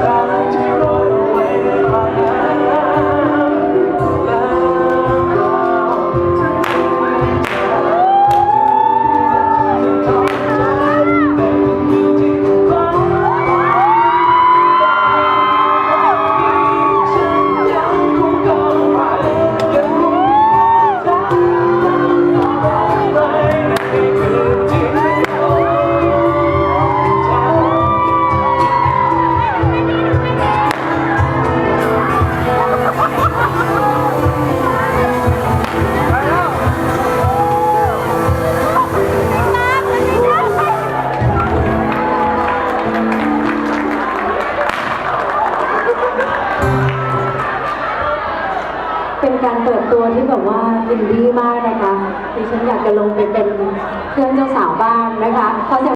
Amen. เป็นการเปิดตัวที่แบบว่าอินดี้มากนะคะดิฉันอยากจะลงไปเป็นเพื่อนเจ้าสาวบ้างนะคะขอเสียง